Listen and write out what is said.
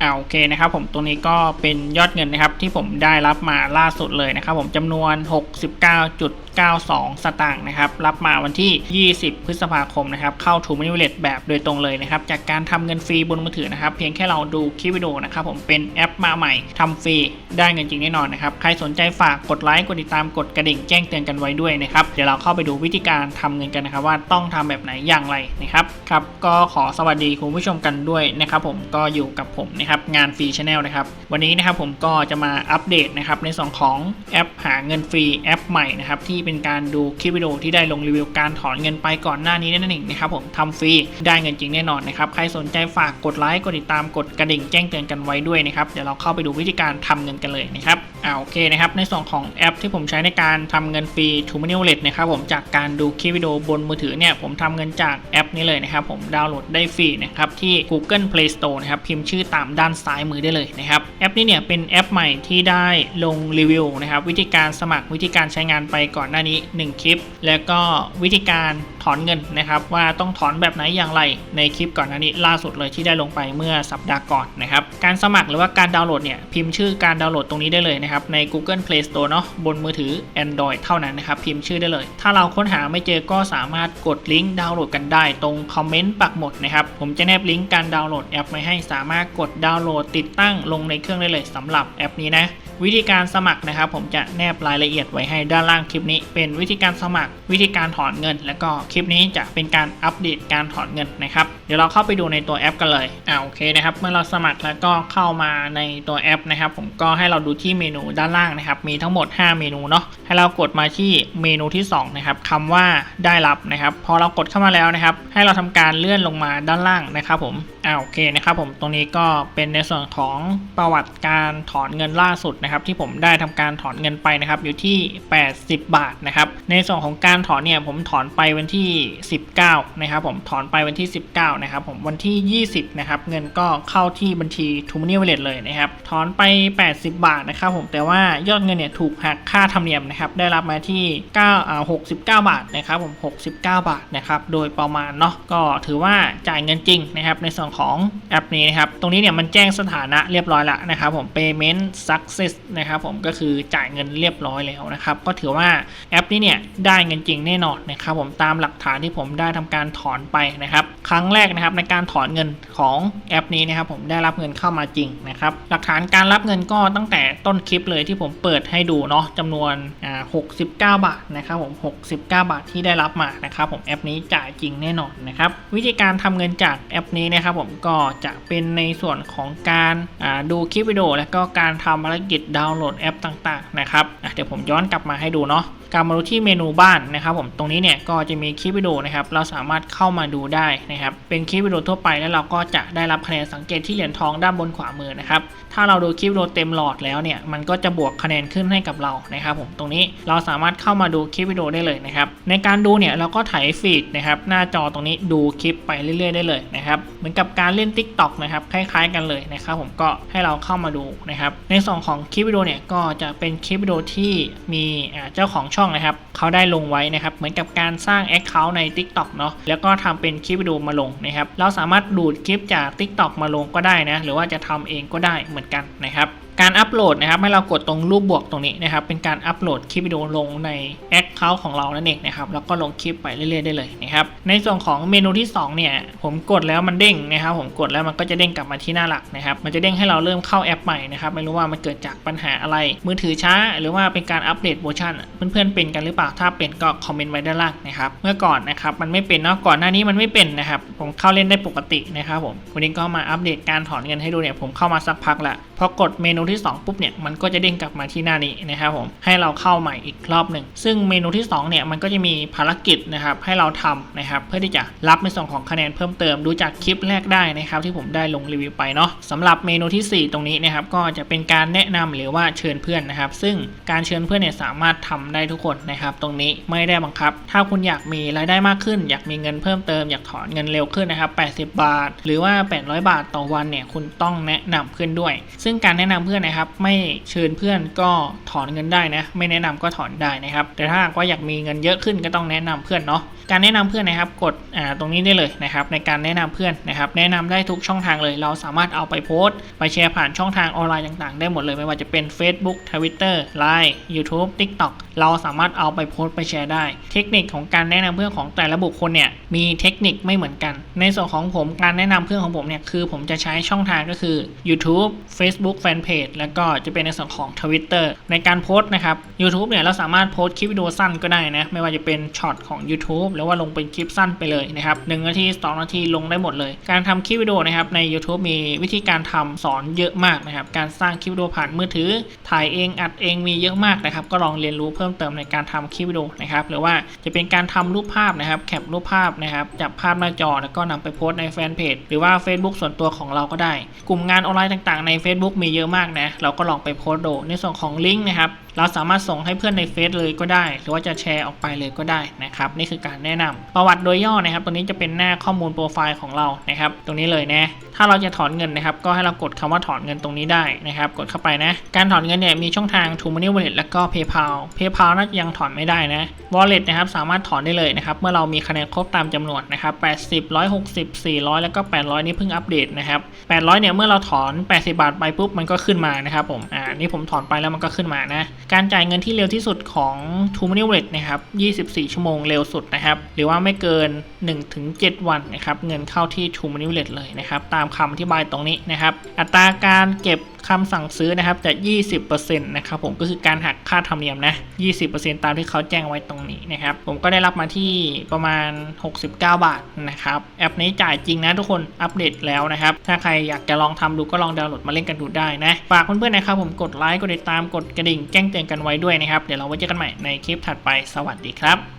อ่าโอเคนะครับผมตรงนี้ก็เป็นยอดเงินนะครับที่ผมได้รับมาล่าสุดเลยนะครับผมจำนวน 92 สตางค์นะครับ รับมาวันที่ 20 พฤษภาคมนะครับ เข้าทูมินิเวลแบบโดยตรงเลยนะครับ จากการทำเงินฟรีบนมือถือนะครับ เพียงแค่เราดูคลิปวิดีโอนะครับ ผมเป็นแอปมาใหม่ทำฟรีได้เงินจริงแน่นอนนะครับ ใครสนใจฝากกดไลค์ กดติดตาม กดกระดิ่งแจ้งเตือนกันไว้ด้วยนะครับ เดี๋ยวเราเข้าไปดูวิธีการทำเงินกันนะครับ ว่าต้องทำแบบไหนอย่างไรนะครับ ครับ ก็ขอสวัสดีคุณผู้ชมกันด้วยนะครับ ผม ก็อยู่กับผมนะครับ งานฟรีชาแนลนะครับ วันนี้นะครับผมก็จะมาอัปเดตนะครับในส่วนของแอปหาเงินฟรีแอปใหม่นะครับที่เป็นการดูคลิปวิดีโอที่ได้ลงรีวิวการถอนเงินไปก่อนหน้านี้นั่นเองนะครับผมทำฟรีได้เงินจริงแน่นอนนะครับใครสนใจฝากกดไลค์กดติดตามกดกระดิ่งแจ้งเตือนกันไว้ด้วยนะครับเดี๋ยวเราเข้าไปดูวิธีการทำเงินกันเลยนะครับ อ่าโอเคนะครับ ในส่วนของแอปที่ผมใช้ในการทำเงินฟรี t ู m ม n น w a l l e t นะครับผมจากการดูคลิปวิดีโอบนมือถือเนี่ยผมทำเงินจากแอปนี้เลยนะครับผมดาวน์โหลดได้ฟรีนะครับที่ Google Play Store นะครับพิมพ์ชื่อตามด้านซ้ายมือได้เลยนะครับแอปนี้เนี่ยเป็นแอปใหม่ที่ได้ลงรีวิวนะครับวิธีการสมัครวิธีการใช้งานไปก่อนหน้านี้ 1 คลิป แล้วก็วิธีการถอนเงินนะครับว่าต้องถอนแบบไหนอย่างไรในคลิปก่อนหน้านี้ล่าสุดเลยที่ได้ลงไปเมื่อสัปดาห์ก่อนนะครับการสมัครหรือว่าการดาวน์โหลดเนี่ยพิมพ์ชื่อการดาวน์โหลดตรงนี้ได้เลยนะครับใน Google Play Store เนาะบนมือถือ Android เท่านั้นนะครับ พิมพ์ชื่อได้เลย ถ้าเราค้นหาไม่เจอก็สามารถกดลิงก์ดาวน์โหลดกันได้ ตรงคอมเมนต์ปักหมดนะครับ ผมจะแนบลิงก์การดาวน์โหลดแอปไว้ให้สามารถกดดาวน์โหลดติดตั้งลงในเครื่องได้เลยสำหรับแอปนี้นะวิธีการสมัครนะครับ ผมจะแนบรายละเอียดไว้ให้ด้านล่างคลิปนี้ เป็นวิธีการสมัคร วิธีการถอนเงิน แล้วก็คลิปนี้จะเป็นการอัปเดตการถอนเงินนะครับ เดี๋ยวเราเข้าไปดูในตัวแอปกันเลยอ่าโอเคนะครับ เมื่อเราสมัครแล้วก็เข้ามาในตัวแอปนะครับ ผมก็ให้เราดูที่เมนูด้านล่างนะครับ มีทั้งหมด 5 เมนูเนาะ ให้เรากดมาที่เมนูที่2นะครับคำว่าได้รับนะครับ พอเรากดเข้ามาแล้วนะครับ ให้เราทำการเลื่อนลงมาด้านล่างนะครับผมอ่าโอเคนะครับผม ตรงนี้ก็เป็นในส่วนของประวัติการถอนเงินล่าสุดนะครับ ที่ผมได้ทำการถอนเงินไปนะครับ อยู่ที่ 80 บาทนะครับ ในส่วนของการถอนเนี่ยผมถอนไปวันที่ 19นะครับผม ถอนไปวันที่ 19นะครับผมวันที่ 20 นะครับ เงินก็เข้าที่บัญชีทูม n น w a l l e t เลยนะครับ ถอนไป 80 บาทนะครับผมแต่ว่ายอดเงินเนี่ยถูกหักค่าธรรมเนียมนะครับ ได้รับมาที่9อ่า69 บาทนะครับผม 69 บาทนะครับ โดยประมาณเนาะก็ถือว่าจ่ายเงินจริงนะครับ ในส่วนของแอปนี้นะครับ ตรงนี้เนี่ยมันแจ้งสถานะเรียบร้อยล้วนะครับผม payment success นะครับผมก็คือจ่ายเงินเรียบร้อยแล้วนะครับ ก็ถือว่าแอปนี้เนี่ยได้เงินจริงแน่นอนนะครับผมตามหลักฐานที่ผมได้ทำการถอนไปนะครับ ครั้งแรกนะครับในการถอนเงินของแอปนี้นะครับผมได้รับเงินเข้ามาจริงนะครับหลักฐานการรับเงินก็ตั้งแต่ต้นคลิปเลยที่ผมเปิดให้ดูเนาะจำนวนอ่า69 บาทนะครับผม 69 บาทที่ได้รับมานะครับผมแอปนี้จ่ายจริงแน่นอนนะครับวิธีการทำเงินจากแอปนี้นะครับผมก็จะเป็นในส่วนของการอ่าดูคลิปวิดีโอและก็การทำภารกิจดาวน์โหลดแอปต่างๆนะครับเดี๋ยวผมย้อนกลับมาให้ดูเนาะ การมาดูที่เมนูบ้านนะครับผมตรงนี้เนี่ยก็จะมีคลิปวิดีโอนะครับเราสามารถเข้ามาดูได้นะครับเป็นคลิปวิดีโอทั่วไปแล้วเราก็จะได้รับคะแนนสังเกตที่เหรียญทองด้านบนขวามือนะครับถ้าเราดูคลิปวิดีโอเต็มหลอดแล้วเนี่ยมันก็จะบวกคะแนนขึ้นให้กับเรานะครับผมตรงนี้เราสามารถเข้ามาดูคลิปวิดีโอได้เลยนะครับในการดูเนี่ยเราก็ถ่ายฟีดนะครับหน้าจอตรงนี้ดูคลิปไปเรื่อย ๆ ได้เลยนะครับเหมือนกับการเล่น Tik t o อกนะครับคล้าย ๆ กันเลยนะครับผมก็ให้เราเข้ามาดูนะครับในส่วนของคลิปวิดีโอเนี่ยก็จะเป็นคลิปวิดีโอที่มีเจ้าของชองนะครับเขาได้ลงไว้นะครับ เหมือนกับการสร้าง Account ใน TikTok เนาะแล้วก็ทำเป็นคลิปวิดีโอมาลงนะครับ เราสามารถดูดคลิปจาก TikTok มาลงก็ได้นะหรือว่าจะทำเองก็ได้เหมือนกันนะครับการอัปโหลดนะครับให้เรากดตรงรูปบวกตรงนี้นะครับเป็นการอัปโหลดคลิปวิดีโอลงในแอคเคาท์ของเรานั่นเองนะครับแล้วก็ลงคลิปไปเรื่อยๆได้เลยนะครับในส่วนของเมนูที่2เนี่ยผมกดแล้วมันเด้งนะครับ ผมกดแล้วมันก็จะเด้งกลับมาที่หน้าหลักนะครับ มันจะเด้งให้เราเริ่มเข้าแอปใหม่นะครับไม่รู้ว่ามันเกิดจากปัญหาอะไร มือถือช้า หรือว่าเป็นการอัปเดตเวอร์ชันเพื่อนๆเป็นกันหรือเปล่าถ้าเป็นก็คอมเมนต์ไว้ด้านล่างนะครับเมื่อก่อนนะครับมันไม่เป็นเนาะก่อนหน้านี้มันไม่เป็นนะครับผมเข้าเล่นได้ปกตินะครับผมวันนี้ก็มาอัปเดตการถอนเงินให้ดูเนี่ยผมเข้ามาสักพักละพอกดเมนูที่ 2 ปุ๊บเนี่ยมันก็จะเด้งกลับมาที่หน้านี้นะครับผมให้เราเข้าใหม่อีกรอบหนึ่งซึ่งเมนูที่2เนี่ยมันก็จะมีภารกิจนะครับให้เราทำนะครับเพื่อที่จะรับในส่วนของคะแนนเพิ่มเติมดูจากคลิปแรกได้นะครับที่ผมได้ลงรีวิวไปเนาะสำหรับเมนูทีสี่4 ตรงนี้นะครับก็จะเป็นการแนะนำหรือว่าเชิญเพื่อนนะครับ ซึ่งการเชิญเพื่อนเนี่ยสามารถทำได้ทุกคนนะครับ ตรงนี้ไม่ได้บังคับ ถ้าคุณอยากมีรายได้มากขึ้น อยากมีเงินเพิ่มเติมอยากถอนเงินเร็วขึ้นนะครับ 80 บาท หรือว่า 800 บาทต่อวันเนี่ยคุณต้องแนะนำเพื่อนด้วย ซึ่งการแนะนำเพื่อนนะครับ ไม่เชิญเพื่อนก็ถอนเงินได้นะไม่แนะนำก็ถอนได้นะครับ แต่ถ้าหากว่าอยากมีเงินเยอะขึ้นก็ต้องแนะนำเพื่อนเนาะ การแนะนำเพื่อนนะครับกดตรงนี้ได้เลยนะครับในการแนะนำเพื่อนนะครับแนะนำได้ทุกช่องทางเลย เราสามารถเอาไปโพสต์ ไปแชร์ผ่านช่องทางออนไลน์ต่างๆ ได้หมดเลยไม่ว่าจะเป็น Facebook Twitter Line YouTube TikTok เราสามารถเอาไปโพสต์ไปแชร์ได้ เทคนิคของการแนะนำเพื่อนของแต่ละบุคคลเนี่ยมีเทคนิคไม่เหมือนกัน ในส่วนของผมการแนะนำเพื่อนของผมเนี่ยคือผมจะใช้ช่องทางก็คือ YouTube Facebook Fanpage แล้วก็จะเป็นในส่วนของ Twitter ในการโพสต์นะครับ YouTube เนี่ยเราสามารถโพสต์คลิปวิดีโอสั้นก็ได้นะไม่ว่าจะเป็นช็อตของ YouTube หรือว่าลงเป็นคลิปสั้นไปเลยนะครับหนึ่งนาทีสองนาทีลงได้หมดเลย การทำคลิปวิดีโอนะครับใน YouTube มีวิธีการทำสอนเยอะมากนะครับการสร้างคลิปวิดีโอผ่านมือถือ ถ่ายเองอัดเองมีเยอะมากนะครับก็ลองเรียนรู้เพิ่มเติมในการทำคลิปวิดีโอนะครับหรือว่าจะเป็นการทำรูปภาพนะครับแคปรูปภาพนะครับจับภาพหน้าจอแล้วก็นำไปโพสต์ในแฟนเพจหรือว่า Facebook ส่วนตัวของเราก็ได้ กลุ่มงานออนไลน์ต่างๆใน Facebook มีเยอะมากนะเราก็ลองไปโพสต์ดูในส่วนของลิงก์นะครับ เราสามารถส่งให้เพื่อนในเฟซเลยก็ได้ หรือว่าจะแชร์ออกไปเลยก็ได้นะครับนี่คือการแนะนำประวัติโดยย่อนะครับตรงนี้จะเป็นหน้าข้อมูลโปรไฟล์ของเรานะครับตรงนี้เลยนะถ้าเราจะถอนเงินนะครับก็ให้เรากดคำว่าถอนเงินตรงนี้ได้นะครับกดเข้าไปนะการถอนเงินเนี่ยมีช่องทาง t o Money Wallet แล้วก็ PayPal PayPal น่าจะยังถอนไม่ได้นะ Wallet นะครับสามารถถอนได้เลยนะครับเมื่อเรามีคะแนนครบตามจำนวนนะครับ80 160 400 แล้วก็ 800 นี่เพิ่งอัปเดตนะครับ800เนี่ยเมื่อเราถอน 80 บาทไปปุ๊บมันก็ขึ้นมานะครับผมอ่านี่ผมถอนไปแล้วมันก็ขึ้นมานะการจ่ายเงินที่เร็วที่สุดของ t o Money Wallet นะครับ 24 ชั่วโมงเร็วสุดนะครับ หรือว่าไม่เกิน 1-7 วันนะครับ เงินเข้าที่ t o Money Wallet เลยนะครับ ตามคำอธิบายตรงนี้นะครับ อัตราการเก็บ คำสั่งซื้อนะครับจะ 20%นะครับผมก็คือการหักค่าธรรมเนียมนะ 20%ตามที่เขาแจ้งไว้ตรงนี้นะครับ ผมก็ได้รับมาที่ประมาณ 69 บาทนะครับแอปนี้จ่ายจริงนะทุกคนอัปเดตแล้วนะครับ ถ้าใครอยากจะลองทำดูก็ลองดาวน์โหลดมาเล่นกันดูได้นะ ฝากเพื่อนๆนะครับผมกดไลค์กดติดตามกดกระดิ่งแจ้งเตือนกันไว้ด้วยนะครับ เดี๋ยวเราไว้เจอกันใหม่ในคลิปถัดไปสวัสดีครับ